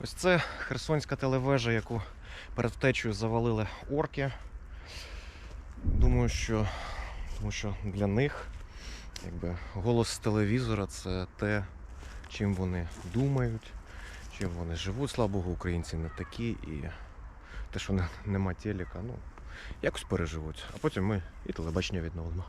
Ось це Херсонська телевежа, яку перед втечею завалили орки. Думаю, що, тому що для них якби, голос з телевізора це те, чим вони думають, чим вони живуть. Слава Богу, українці не такі і те, що нема телека, ну, якось переживуть. А потім ми і телебачення відновимо.